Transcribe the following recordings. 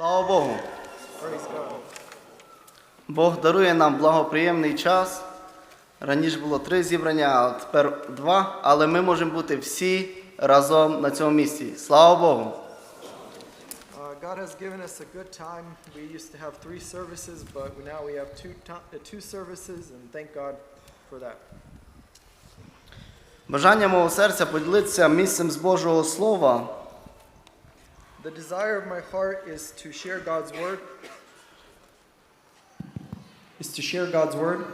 Слава Богу! Бог дарує нам благоприємний час. Раніше було три зібрання, а тепер два. Але ми можемо бути всі разом на цьому місці. Слава Богу! Uh, God has given us a good time. We used to have three services, but now we have two, uh, two services, and thank God for that. Бажання мого серця поділитися місцем з Божого Слова. The desire of my heart is to share God's word. Is to share God's word.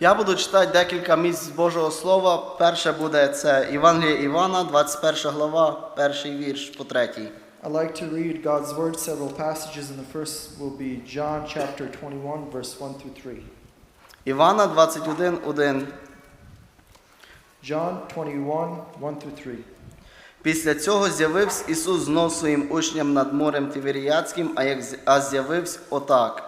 Я буду читати декілька місць з Божого Слова. Перше буде це Євангеліє Івана, 21 глава, перший вірш по третій. I like to read God's word, several passages, and the first will be John chapter 21, verse 1 through 3. Івана 21, 1. John 21, 1 through 3. Після цього з'явився Ісус знов своїм учням над морем Тиверіяцьким, а з'явився отак.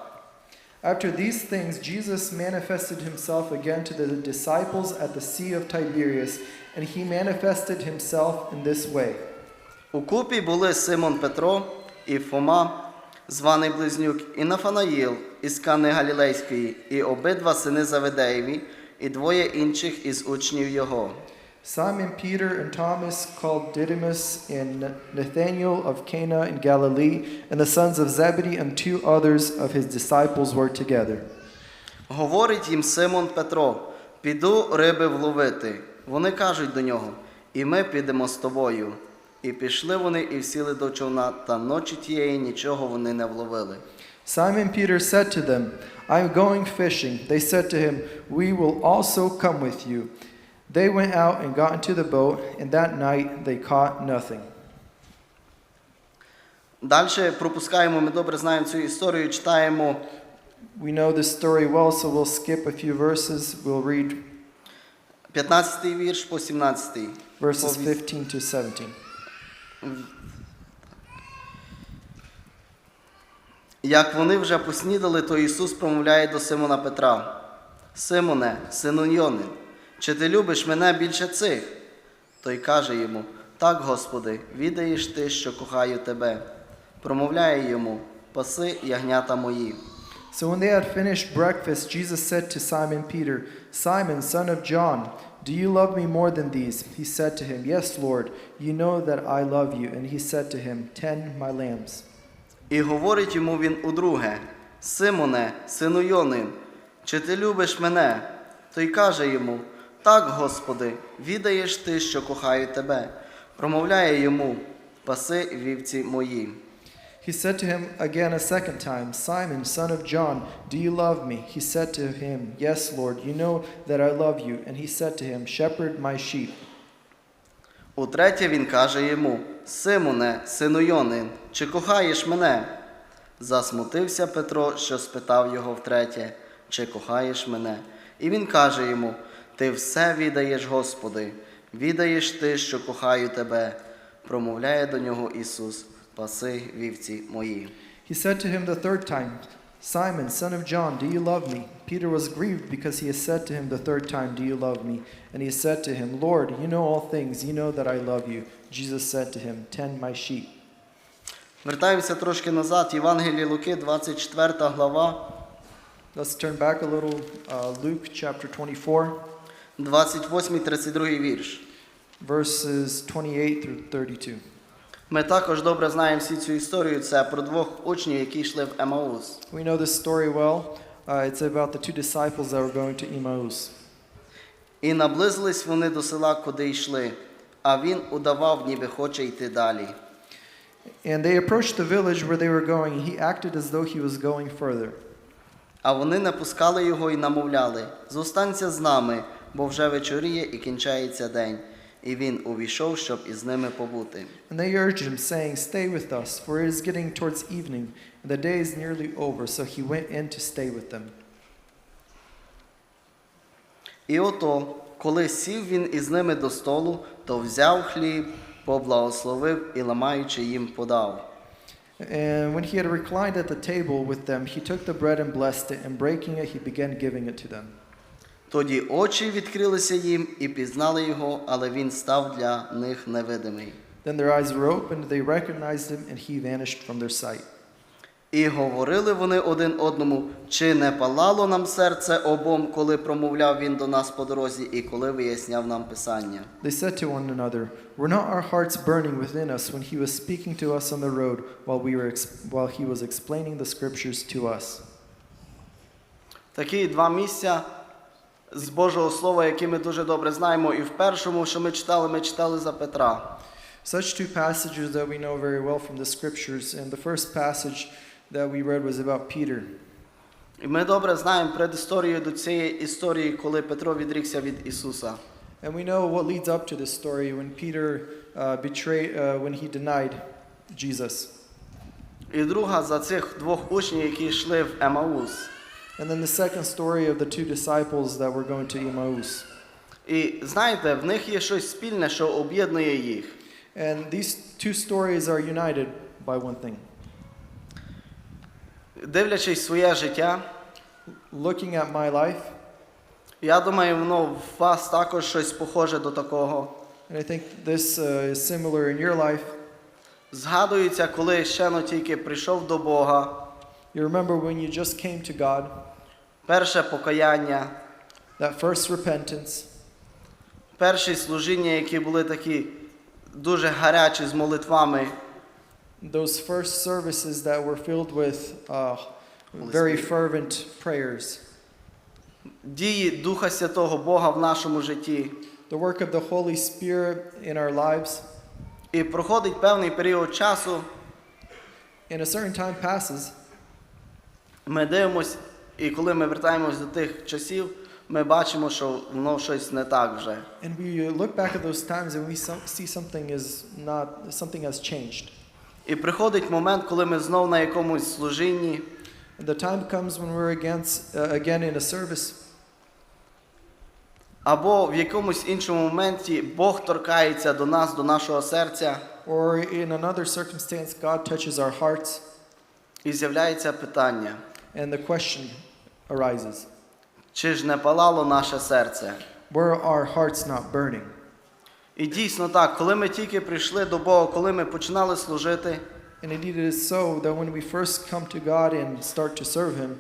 After these things, Jesus manifested himself again to the disciples at the Sea of Tiberias, and he manifested himself in this way. Укупі були Симон Петро і Фома, званий Близнюк, і Нафанаїл із Кани Галілейської, і обидва сини Заведеєві, і двоє інших із учнів його. Simon Peter and Thomas, called Didymus, and Nathanael of Cana in Galilee, and the sons of Zebedee, and two others of his disciples were together. Говорить їм Симон Петро: піду риби вловити. Вони кажуть до нього, і ми підемо з тобою. І пішли вони і всіли до човна, та ночі тієї нічого вони не вловили. Simon Peter said to them, I am going fishing. They said to him, We will also come with you. They went out and got into the boat, and that night they caught nothing. Далі пропускаємо, ми добре знаємо цю історію, читаємо We know this story well, so we'll skip a few verses. We'll read 15 вірш по 17. verses По 15 to 17. Як вони вже поснідали, то Ісус промовляє до Симона Петра: Симоне, сину Йонин, чи ти любиш мене більше цих? Той каже йому: Так, Господи, відаєш ти, що кохаю тебе. Промовляє йому: Паси ягнята мої. So when they had finished breakfast, Jesus said to Simon Peter, Simon, son of John, do you love me more than these? He said to him, Yes, Lord, you know that I love you. And he said to him, Tend my lambs. І говорить йому він удруге: Симоне, сину Йонин, чи ти любиш мене? Той каже йому: Так, Господи, відаєш ти, що кохаю тебе. Промовляє йому: Паси вівці мої. He said to him again a second time, Simon, son of John, do you love me? He said to him, Yes, Lord, you know that I love you. And he said to him, Shepherd my sheep. Утретє він каже йому: Симоне, сину Йонин, чи кохаєш мене? Засмутився Петро, що спитав його втретє, чи кохаєш мене? І він каже йому: Ти все віддаєш, Господи, віддаєш ти, що кохаю тебе. Промовляє до нього Ісус, паси вівці мої. He said to him the third time, Simon, son of John, do you love me? Peter was grieved because he had said to him the third time, Do you love me? And he said to him, Lord, you know all things, you know that I love you. Jesus said to him, Tend my sheep. Вертаємося трошки назад, Євангеліє Луки, 24 глава, Let's turn back a little. Uh, Luke chapter 24, 28-32 вірш. verses 28 through 32. Ми також добре знаємо всі цю історію. Це про двох учнів, які йшли в Емаус. We know this story well. Uh, it's about the two disciples that were going to Emmaus. І наблизились вони до села, куди йшли, а він удавав, ніби хоче йти далі. And they approached the village where they were going. He acted as though he was going further. А вони не пускали його і намовляли: зостанься з нами, бо вже вечоріє і кінчається день. І він увійшов, щоб із ними побути. And they urged him, saying, Stay with us, for it is getting towards evening, and the day is nearly over. So he went in to stay with them. І ото, коли сів він із ними до столу, то взяв хліб, поблагословив і ламаючи їм подав. And when he had reclined at the table with them, he took the bread and blessed it, and breaking it, he began giving it to them. Тоді очі відкрилися їм і пізнали його, але він став для них невидимий. Then their eyes were opened, they recognized him, and he vanished from their sight. І говорили вони один одному, чи не палало нам серце обом, коли промовляв він до нас по дорозі, і коли виясняв нам Писання. They said to one another, Were not our hearts burning within us when he was speaking to us on the road while, we were while he was explaining the scriptures to us? Такі два місця з Божого Слова, які ми дуже добре знаємо. І в першому, що ми читали, ми читали за Петра. Such two passages that we know very well from the scriptures, and the first passage that we read was about Peter. І ми добре знаємо предісторію до цієї історії, коли Петро відрікся від Ісуса. And we know what leads up to this story when Peter uh, betrayed, uh, when he denied Jesus. І друга за цих двох учнів, які йшли в Емаус. And then the second story of the two disciples that were going to Emmaus. І знаєте, в них є щось спільне, що об'єднує їх. And these two stories are united by one thing. Дивлячись своє життя, Looking at my life, я думаю, воно в вас також щось похоже до такого. and I think this uh, is similar in your life. Згадується, коли ще тільки прийшов до Бога, You remember when you just came to God, перше покаяння, that first repentance, перші служіння, які були такі дуже гарячі з молитвами. those first services that were filled with uh, very fervent prayers, дії Духа Святого Бога в нашому житті. the work of the Holy Spirit in our lives, І проходить певний період часу, and a certain time passes, Ми дивимося, і коли ми вертаємось до тих часів, ми бачимо, що воно щось не так вже. and we look back at those times and we see something is not something has changed. І приходить момент, коли ми знов на якомусь служінні, And the time comes when we're against, uh, again in a service, або в якомусь іншому моменті Бог торкається до нас, до нашого серця, or in another circumstance, God touches our hearts, і з'являється питання: and the question arises чи ж не палало наше серце? Were our hearts not burning? І дійсно так, коли ми тільки прийшли до Бога, коли ми починали служити, And indeed, it is so that when we first come to God and start to serve Him,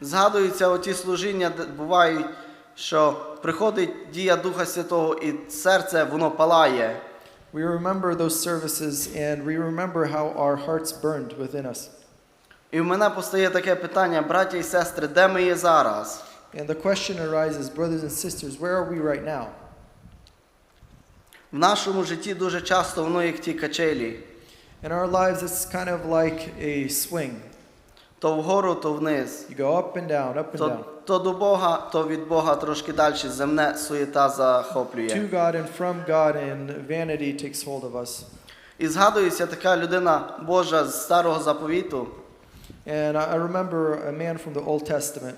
згадуються оті служіння, де бувають, що приходить дія Духа Святого, і серце воно палає. we remember those services and we remember how our hearts burned within us. І в мене постає таке питання, браття і сестри, де ми є зараз? And the question arises, brothers and sisters, where are we right now? В нашому житті дуже часто воно як ті качелі, In our lives, it's kind of like a swing. то вгору, то вниз. You go up and down, up and То, down. то до Бога, то від Бога трошки далі земне суєта захоплює. To God and from God, and vanity takes hold of us. І згадується така людина Божа з старого заповіту. And I I remember a man from the Old Testament.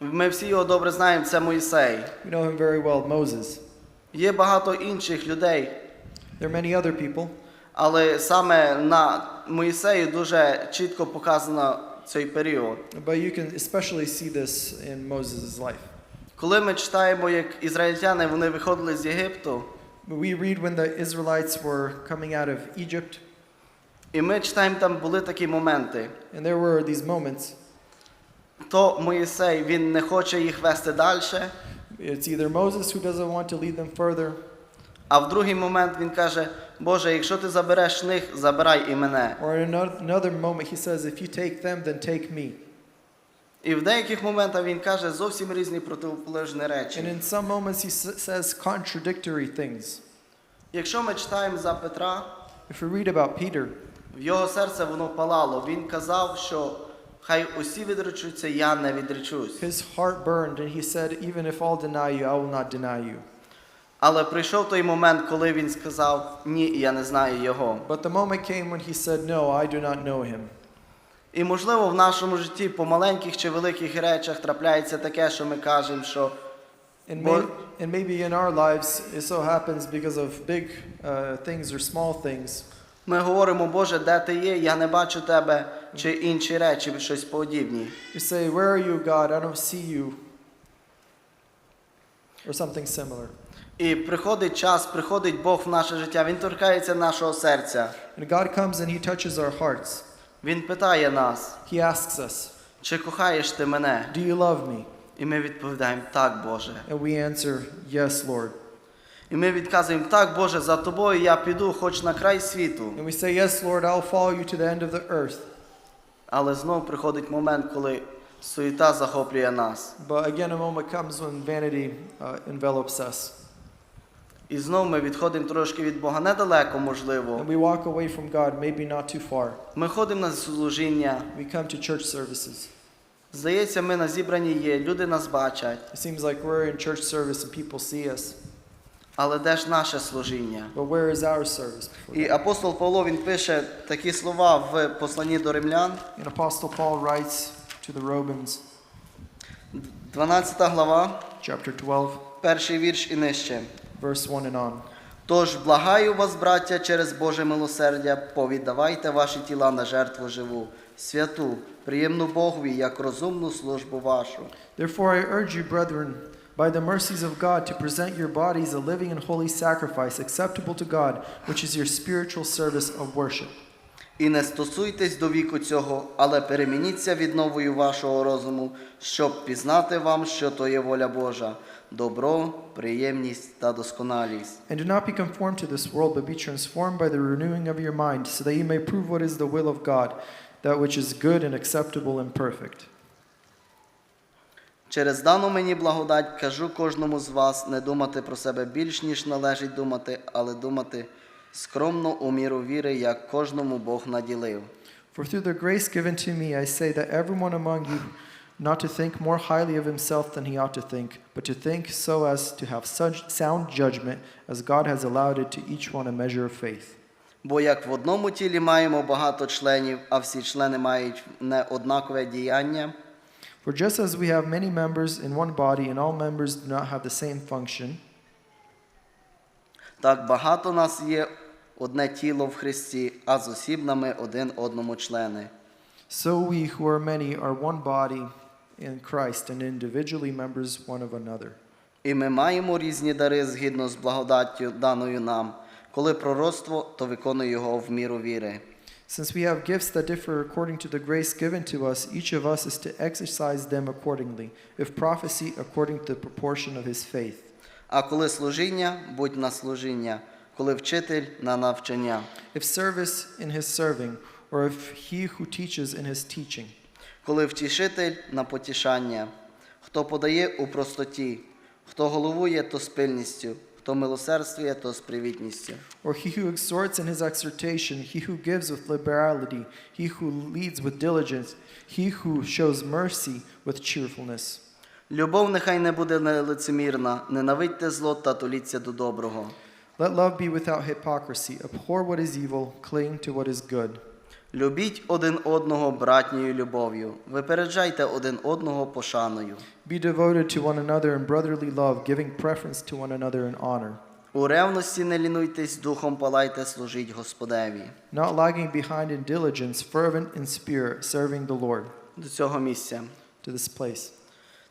Ми всі його добре знаємо, це Моїсей. We know him very well, Moses. Є багато інших людей, There are many other people, але саме на Моїсею дуже чітко показано цей період. but you can especially see this in Moses' life. Коли ми читаємо, як ізраїльтяни вони виходили з Єгипту, We read when the Israelites were coming out of Egypt, І ми читаємо, там були такі моменти. and there were these moments. То Моїсей він не хоче їх вести далі, It's either Moses who doesn't want to lead them further, а в другий момент він каже: Боже, якщо ти забереш них, забирай і мене. or in another moment he says, If you take them, then take me. І в деяких моментах він каже зовсім різні протиполежні And in some moments he says contradictory things. Якщо ми читаємо за Петра, If we read about Peter, в його серце воно палало. Він казав, що хай усі відречуться, я не відречусь. his heart burned, and he said, Even if all deny you, I will not deny you. Але прийшов той момент, коли він сказав ні, я не знаю його. But the moment came when he said, No, I do not know him. І можливо в нашому житті по маленьких чи великих речах трапляється таке, що ми кажемо, що And, may, and maybe in our lives it so happens because of big uh, things or small things. Ми говоримо, Боже, де ти є? Я не бачу тебе, чи інші речі, щось подібні. We say, Where are you, God? I don't see you. Or something similar. І приходить час, приходить Бог в наше життя, Він торкається нашого серця. And God comes and He touches our hearts. Він питає нас, He asks us, чи кохаєш ти мене? Do you love me? І ми відповідаємо так, Боже. And we answer, Yes, Lord. І ми відказуємо так, Боже, за тобою я піду хоч на край світу. And we say, Yes, Lord, I'll follow you to the end of the earth. Але знов приходить момент, коли суєта захоплює нас. But again, a moment comes when vanity uh, envelops us. І знов ми відходимо трошки від Бога недалеко, можливо. And we walk away from God, maybe not too far. Ми ходимо на служіння. We come to church services. Здається, ми на зібранні є, люди нас бачать. It seems like we're in church service and people see us. Але де ж наше служіння? But where is our service before І апостол Павло він пише такі слова в посланні до римлян, And Apostle Paul writes to the Romans, 12 глава, chapter 12, перший вірш і нижче. verse 1 and on. Тож благаю вас, браття, через Боже милосердя, повіддавайте ваші тіла на жертву живу, святу, приємну Богові, як розумну службу вашу. Therefore, I urge you, brethren, by the mercies of God, to present your bodies a living and holy sacrifice, acceptable to God, which is your spiritual service of worship. І не стосуйтесь до віку цього, але перемініться відновою вашого розуму, щоб пізнати вам, що то є воля Божа, добро, приємність та досконалість. And do not be conformed to this world, but be transformed by the renewing of your mind, so that you may prove what is the will of God, that which is good and acceptable and perfect. Через дану мені благодать кажу кожному з вас не думати про себе більш, ніж належить думати, але думати скромно у міру віри, як кожному Бог наділив. For through the grace given to me, I say that everyone among you not to think more highly of himself than he ought to think, but to think so as to have such sound judgment, as God has allowed it to each one a measure of faith. Бо як в одному тілі маємо багато членів, а всі члени мають не однакове діяння, For just as we have many members in one body, and all members do not have the same function, так багато нас є одне тіло в Христі, а з осібними один одному члени. so we who are many are one body in Christ, and individually members one of another. І ми маємо різні дари згідно з благодаттю даною нам. Коли пророцтво, то виконуй його в міру віри. Since we have gifts that differ according to the grace given to us, each of us is to exercise them accordingly. If prophecy, according to the proportion of his faith. А коли служіння, будь на служіння, коли вчитель на навчання, If service, in his serving, or if he who teaches in his teaching. коли втішитель на потішання, хто подає у простоті, хто головує, то з пильністю, хто милосердствує, то з привітністю. Or he who exhorts in his exhortation, he who gives with liberality, he who leads with diligence, he who shows mercy with cheerfulness. Любов нехай не буде нелицемірна, ненавидьте зло та толіться до доброго. Let love be without hypocrisy. Abhor what is evil, cling to what is good. Любіть один одного братньою любов'ю, випереджайте один одного пошаною. Be devoted to one another in brotherly love, giving preference to one another in honor. У ревності не лінуйтесь, духом палайте, служіть Господеві. Not lagging behind in diligence, fervent in spirit, serving the Lord. До цього місця. To this place.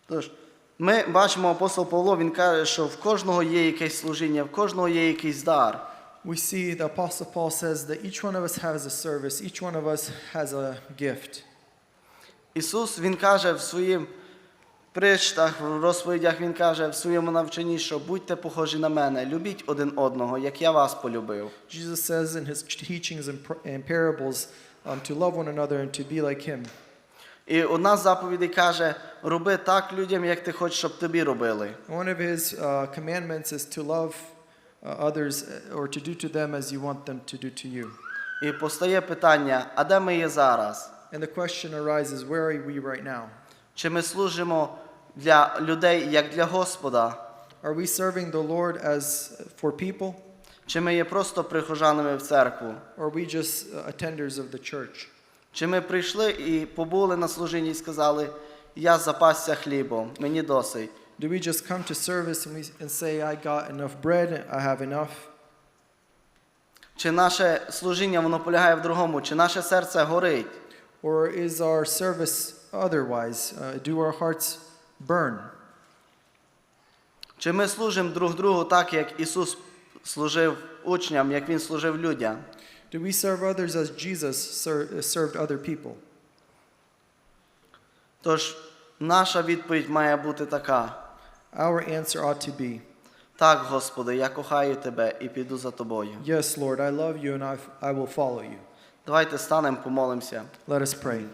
Тож, ми бачимо апостол Павло, він каже, що в кожного є якесь служіння, в кожного є якийсь дар. We see the Apostle Paul says that each one of us has a service, each one of us has a gift. Ісус Він каже в своїх причтах, в розповідях, Він каже в своєму навчанні, що будьте похожі на мене, любіть один одного, як я вас полюбив. Jesus says in his teachings and, parables um, to love one another and to be like him. І одна з заповідей каже: роби так людям, як ти хочеш, щоб тобі робили. One of his uh, commandments is to love uh, others uh, or to do to them as you want them to do to you. І постає питання: а де ми є зараз? And the question arises where are we right now? Чи ми служимо для людей як для Господа? Are we serving the Lord as for people Чи ми є просто прихожанами в церкву? or are we just uh, attenders of the church? Чи ми прийшли і побули на служінні і сказали, я запасся хлібом, мені досить. Do we just come to service and, we, and say, I got enough bread, I have enough? Чи наше служіння воно полягає в другому, чи наше серце горить? Or is our service otherwise? Uh, do our hearts burn? Чи ми служимо друг другу так, як Ісус служив учням, як Він служив людям? Do we serve others as Jesus served other people? Тож наша відповідь має бути така: Our answer ought to be так, Господи, я кохаю Тебе і піду за тобою. Yes, Lord, I love you and I, I will follow you. Давайте станемо, помолимося. Let us pray.